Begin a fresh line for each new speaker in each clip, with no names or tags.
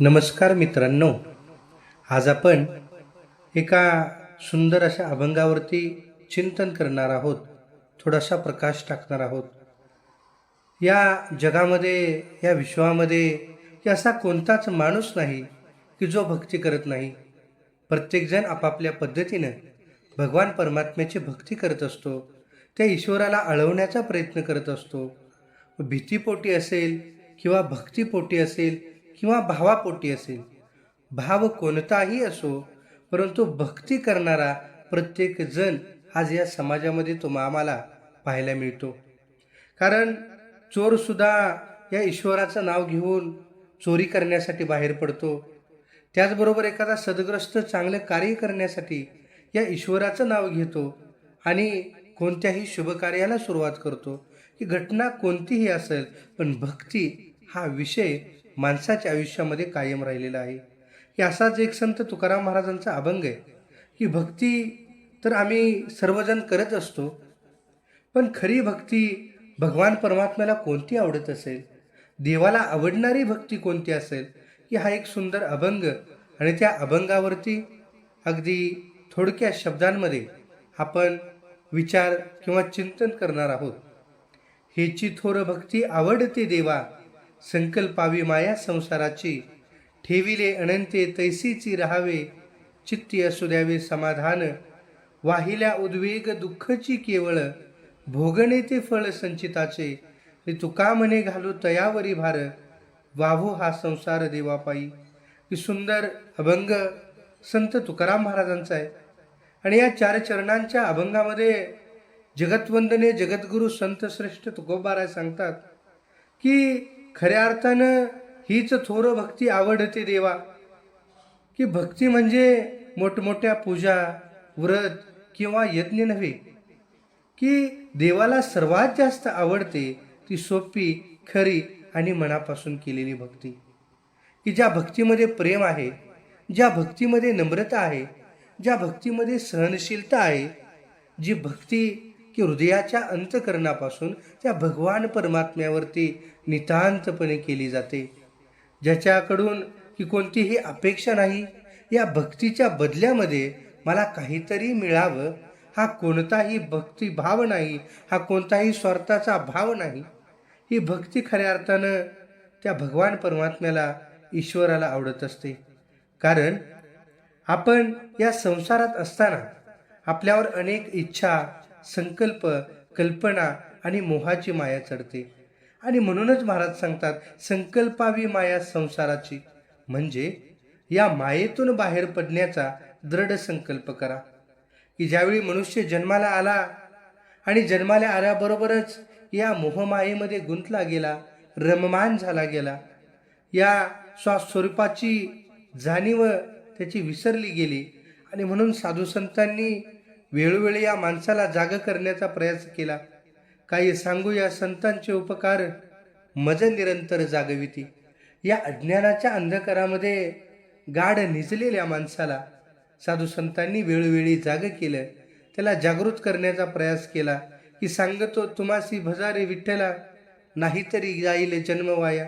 नमस्कार मित्रांनो. आज आपण एका सुंदर अशा अभंगावरती चिंतन करणार आहोत. थोडासा प्रकाश टाकणार आहोत. या जगामध्ये या विश्वामध्ये असा कोणताच माणूस नाही की जो भक्ती करत नाही. प्रत्येकजण आपापल्या पद्धतीनं भगवान परमात्म्याची भक्ती करत असतो. त्या ईश्वराला अळवण्याचा प्रयत्न करत असतो. भीतीपोटी असेल किंवा भक्तीपोटी असेल किंवा भावापोटी असेल. भाव कोणताही असो परंतु भक्ती करणारा प्रत्येक जण आज या समाजामध्ये तो आम्हाला पाहायला मिळतो. कारण चोरसुद्धा या ईश्वराचं नाव घेऊन चोरी करण्यासाठी बाहेर पडतो. त्याचबरोबर एखादा सदग्रस्त चांगलं कार्य करण्यासाठी या ईश्वराचं नाव घेतो आणि कोणत्याही शुभकार्याला सुरुवात करतो. की घटना कोणतीही असेल पण भक्ती हा विषय माणसाच्या आयुष्यामध्ये कायम राहिलेला आहे. हे असाच एक संत तुकाराम महाराजांचा अभंग आहे. की भक्ती तर आम्ही सर्वजण करत असतो. पण खरी भक्ती भगवान परमात्म्याला कोणती आवडत असेल? देवाला आवडणारी भक्ती कोणती असेल? की हा एक सुंदर अभंग आणि त्या अभंगावरती अगदी थोडक्या शब्दांमध्ये आपण विचार किंवा चिंतन करणार आहोत. हेची थोर भक्ती आवडते देवा. संकल्पावी माया संसाराची. ठेविले अनंते तैसीची राहावे. चित्ती असू द्यावे समाधान. वाहिल्या उद्वेग दुःखची केवळ. भोगणे ते फळ संचिताचे. तुका म्हणे घालू तयावरी भार. वाहू हा संसार देवापायी. की सुंदर अभंग संत तुकाराम महाराजांचा आहे. आणि या चार चरणांच्या अभंगामध्ये जगतवंदने जगद्गुरू संत श्रेष्ठ तुकोबाराय सांगतात की खऱ्या अर्थानं हीच थोर भक्ती आवडते देवा. की भक्ती म्हणजे मोठमोठ्या पूजा व्रत किंवा यज्ञ नव्हे. की देवाला सर्वात जास्त आवडते ती सोपी खरी आणि मनापासून केलेली भक्ती. की ज्या भक्तीमध्ये प्रेम आहे ज्या भक्तीमध्ये नम्रता आहे ज्या भक्तीमध्ये सहनशीलता आहे जी भक्ती की हृदयाच्या अंतकरणापासून त्या भगवान परमात्म्यावरती नितांतपणे केली जाते. ज्याच्याकडून की कोणतीही अपेक्षा नाही या भक्तीच्या बदल्यामध्ये मला काहीतरी मिळावं हा कोणताही भक्तिभाव नाही हा कोणताही स्वार्थाचा भाव नाही. ही भक्ती खऱ्या अर्थानं त्या भगवान परमात्म्याला ईश्वराला आवडत असते. कारण आपण या संसारात असताना आपल्यावर अनेक इच्छा संकल्प कल्पना आणि मोहाची माया चढते. आणि म्हणूनच महाराज सांगतात संकल्पावी माया संसाराची. म्हणजे या मायेतून बाहेर पडण्याचा दृढ संकल्प करा. की ज्यावेळी मनुष्य जन्माला आला आणि जन्माला आल्याबरोबरच या मोहमायेमध्ये गुंतला गेला रममान झाला गेला या स्वस्वरूपाची जाणीव त्याची विसरली गेली आणि म्हणून साधू संतांनी वेळोवेळी या माणसाला जाग करण्याचा प्रयास केला. काही सांगू या संतांचे उपकार मज निरंतर जागविती. या अज्ञानाच्या अंधकारामध्ये गाढ निजलेल्या माणसाला साधू संतांनी वेळोवेळी जाग केलं. त्याला जागृत करण्याचा प्रयास केला की सांगतो तुम्हासी भजारे विठ्ठला नाहीतरी जाईल जन्म वाया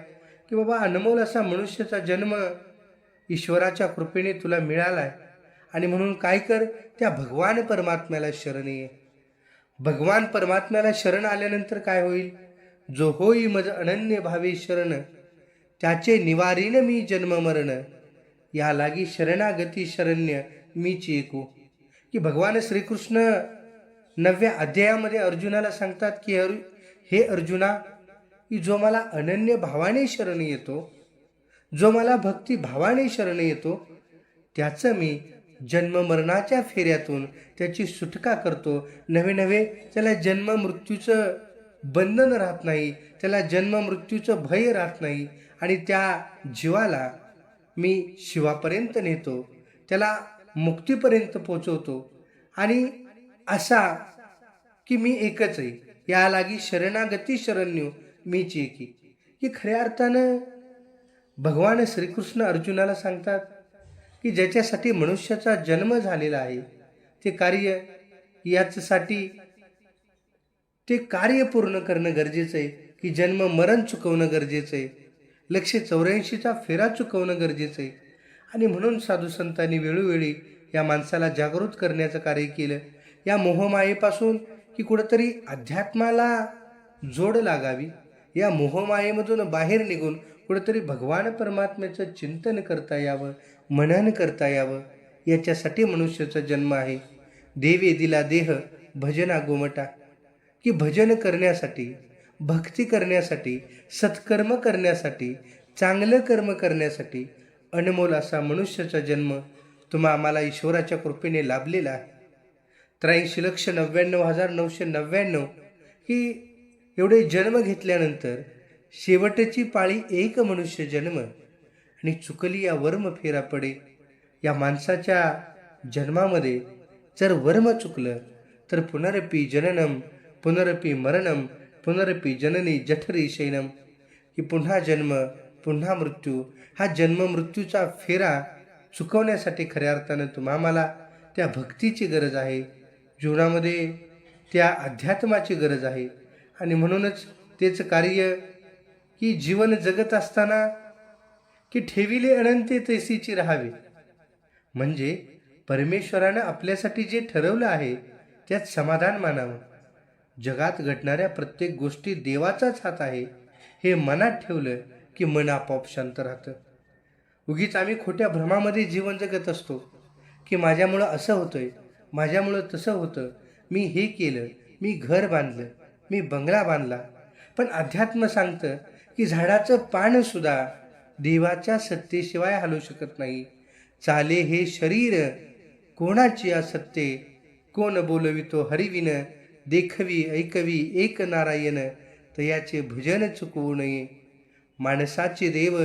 की बाबा अनमोल असा मनुष्याचा जन्म ईश्वराच्या कृपेने तुला मिळाला आहे आणि म्हणून काय कर? त्या भगवान परमात्म्याला शरण ये. भगवान परमात्म्याला शरण आल्यानंतर काय होईल? जो होई मज अनन्य भावे शरण त्याचे निवारीन मी जन्म मरण. या लागी शरणागती शरण्य मीची एकू. की भगवान श्रीकृष्ण नवव्या अध्यायामध्ये अर्जुनाला सांगतात की अर हे अर्जुना की जो मला अनन्य भावाने शरण येतो जो मला भक्ती भावाने शरण येतो त्याचं मी जन्म मरणाच्या फेऱ्यातून त्याची सुटका करतो. नवे नवे त्याला जन्म मृत्यूचं बंधन राहत नाही त्याला जन्म मृत्यूचं भय राहत नाही आणि त्या जीवाला मी शिवापर्यंत नेतो त्याला मुक्तीपर्यंत पोचवतो. आणि असा की मी एकच आहे या लागी शरणागती शरण्यो मीच एकी की खऱ्या अर्थानं भगवान श्रीकृष्ण अर्जुनाला सांगतात की ज्याच्यासाठी मनुष्याचा जन्म झालेला आहे ते कार्य याचसाठी ते कार्य पूर्ण करणं गरजेचं आहे की जन्म मरण चुकवणं गरजेचं आहे लक्षे चौऱ्याऐंशीचा फेरा चुकवणं गरजेचं आहे. आणि म्हणून साधू संतांनी वेळोवेळी या माणसाला जागृत करण्याचं कार्य केलं. या मोहमायेपासून की कुठंतरी अध्यात्माला जोड लागावी. या मोहमायेमधून बाहेर निघून कुठंतरी भगवान परमात्म्याचं चिंतन करता यावं मनन करता यावं. याच्यासाठी मनुष्याचा जन्म आहे. देवे दिला देह भजना गोमटा. की भजन करण्यासाठी भक्ती करण्यासाठी सत्कर्म करण्यासाठी चांगलं कर्म करण्यासाठी अनमोल असा मनुष्याचा जन्म तुम्हा आम्हाला ईश्वराच्या कृपेने लाभलेला आहे. त्र्याऐंशी लक्ष नव्याण्णव हजार नऊशे नव्याण्णव ही एवढे जन्म घेतल्यानंतर शेवटची पाळी एक मनुष्य जन्म आणि चुकली या वर्म फेरा पडे. या माणसाच्या जन्मामध्ये जर वर्म चुकलं तर पुनरपी जननम पुनरपी मरणम पुनरपी जननी जठरी शैनम की पुन्हा जन्म पुन्हा मृत्यू हा जन्म मृत्यूचा फेरा चुकवण्यासाठी खऱ्या अर्थानं तुम्हा आम्हाला त्या भक्तीची गरज आहे. जीवनामध्ये त्या अध्यात्माची गरज आहे. आणि म्हणूनच तेच कार्य की जीवन जगत असताना की ठेविले अनंते तैसीची राहावे. म्हणजे परमेश्वरानं आपल्यासाठी जे ठरवलं आहे त्यात समाधान मानावं. जगात घडणाऱ्या प्रत्येक गोष्टी देवाचाच हात आहे हे मनात ठेवलं की मन आपोआप शांत राहतं. उगीच आम्ही खोट्या भ्रमामध्ये जीवन जगत असतो की माझ्यामुळं असं होतंय माझ्यामुळं तसं होतं मी हे केलं मी घर बांधलं मी बंगला बांधला. पण अध्यात्म सांगतं की झाडाचं पानसुद्धा देवाच्या सत्तेशिवाय हलू शकत नाही. चाले हे शरीर कोणाची या सत्ते? कोण बोलवितो हरिविन देखवी ऐकवी एक नारायण? तयाचे भजन चुकवू नये. माणसाचे देव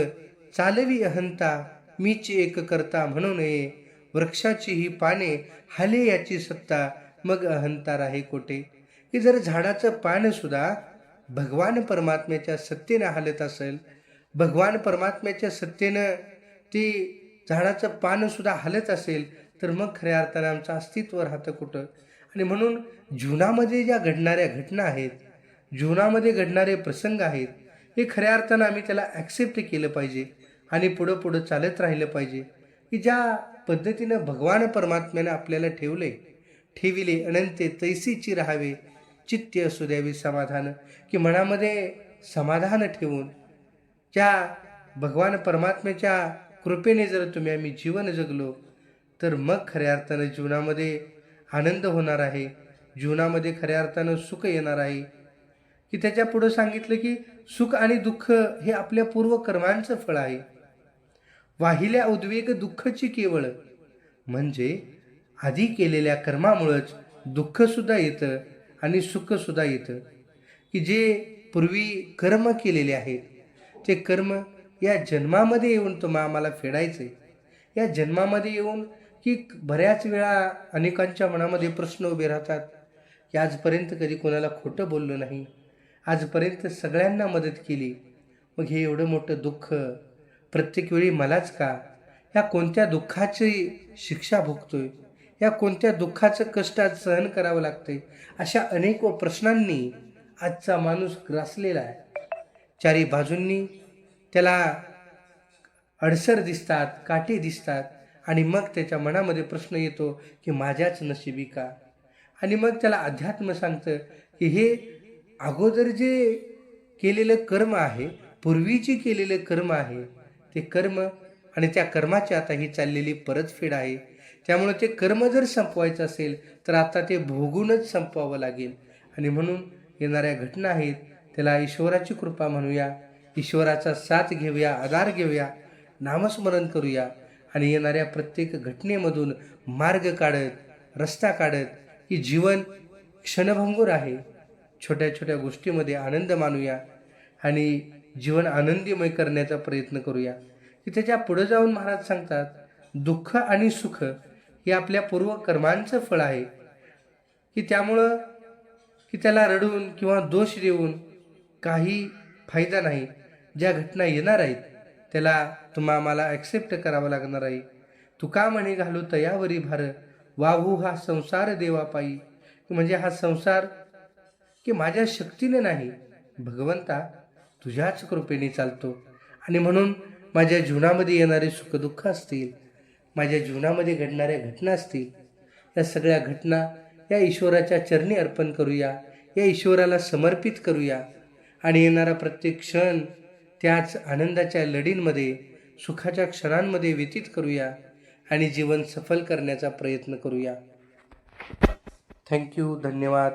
चालवी अहंता मीच एक करता म्हणू नये. वृक्षाची ही पाने हाले याची सत्ता मग अहंता राहे कोठे? की जर झाडाचं पानसुद्धा भगवान परमात्म्याच्या सत्तेनं हालत असेल भगवान परमात्म्याच्या सत्तेनं ती झाडाचं पानसुद्धा हालत असेल तर मग खऱ्या अर्थानं आमचं अस्तित्व राहतं कुठं? आणि म्हणून जीवनामध्ये ज्या घडणाऱ्या घटना आहेत जीवनामध्ये घडणारे प्रसंग आहेत हे खऱ्या अर्थानं आम्ही त्याला ॲक्सेप्ट केलं पाहिजे आणि पुढं पुढं चालत राहिलं पाहिजे. की ज्या पद्धतीनं भगवान परमात्म्यानं आपल्याला ठेवले ठेविले अनंते तैसीची राहावे चित्त असू द्यावी समाधान की मनामध्ये समाधान ठेवून ज्या भगवान परमात्म्याच्या कृपेने जर तुम्ही आम्ही जीवन जगलो तर मग खऱ्या अर्थानं जीवनामध्ये आनंद होणार आहे. जीवनामध्ये खऱ्या अर्थानं सुख येणार आहे. की त्याच्या पुढं सांगितलं की सुख आणि दुःख हे आपल्या पूर्वकर्मांचं फळ आहे. वाहिल्या उद्वेग दुःखची केवळ. म्हणजे आधी केलेल्या कर्मामुळंच दुःखसुद्धा येतं. आणि सुखसुद्धा येतं. की जे पूर्वी कर्म केलेले आहेत ते कर्म या जन्मामध्ये येऊन तुम्हा आम्हाला फेडायचे या जन्मामध्ये येऊन की बऱ्याच वेळा अनेकांच्या मनामध्ये प्रश्न उभे राहतात की आजपर्यंत कधी कोणाला खोटं बोललं नाही आजपर्यंत सगळ्यांना मदत केली मग हे एवढं मोठं दुःख प्रत्येक वेळी मलाच का? या कोणत्या दुःखाची शिक्षा भोगतोय? या कोणत्या दुःखाचं कष्ट आज सहन करावं लागतंय? अशा अनेक प्रश्नांनी आजचा माणूस ग्रासलेला आहे. चारी बाजूंनी त्याला अडसर दिसतात काटे दिसतात आणि मग त्याच्या मनामध्ये प्रश्न येतो की माझ्याच नशिबी का? आणि मग त्याला अध्यात्म सांगतं की हे अगोदर जे केलेलं कर्म आहे पूर्वी जे केलेलं कर्म आहे ते कर्म आणि त्या कर्माची आता ही चाललेली परतफेड आहे. त्यामुळे ते कर्म जर संपवायचं असेल तर आता ते भोगूनच संपवावं लागेल. आणि म्हणून येणाऱ्या घटना आहेत त्याला ईश्वराची कृपा म्हणूया. ईश्वराचा साथ घेऊया आधार घेऊया नामस्मरण करूया. आणि येणाऱ्या प्रत्येक घटनेमधून मार्ग काढत रस्ता काढत की जीवन क्षणभंगूर आहे. छोट्या छोट्या गोष्टीमध्ये आनंद मानूया. आणि जीवन आनंदीमय करण्याचा प्रयत्न करूया. की त्याच्या पुढे जाऊन महाराज सांगतात दुःख आणि सुख हे आपल्या पूर्वकर्मांचं फळ आहे. की त्यामुळं की त्याला रडून किंवा दोष देऊन काही फायदा नाही. ज्या घटना येणार आहेत त्याला तुम्हा आम्हाला ॲक्सेप्ट करावं लागणार आहे. तू का म्हणे घालू तयावरी भार वाहू हा संसार देवापायी म्हणजे हा संसार की माझ्या शक्तीने नाही. भगवंता तुझ्याच कृपेने चालतो. आणि म्हणून माझ्या जीवनामध्ये येणारे सुखदुःख असतील माझ्या जीवनामध्ये घडणाऱ्या घटना असतील या सगळ्या घटना या ईश्वराच्या चरणी अर्पण करूया या ईश्वराला समर्पित करूया आणि येणारा प्रत्येक क्षण त्याच आनंदाच्या लढींमध्ये सुखाच्या क्षणांमध्ये व्यतीत करूया आणि जीवन सफल करण्याचा प्रयत्न करूया. थँक्यू धन्यवाद.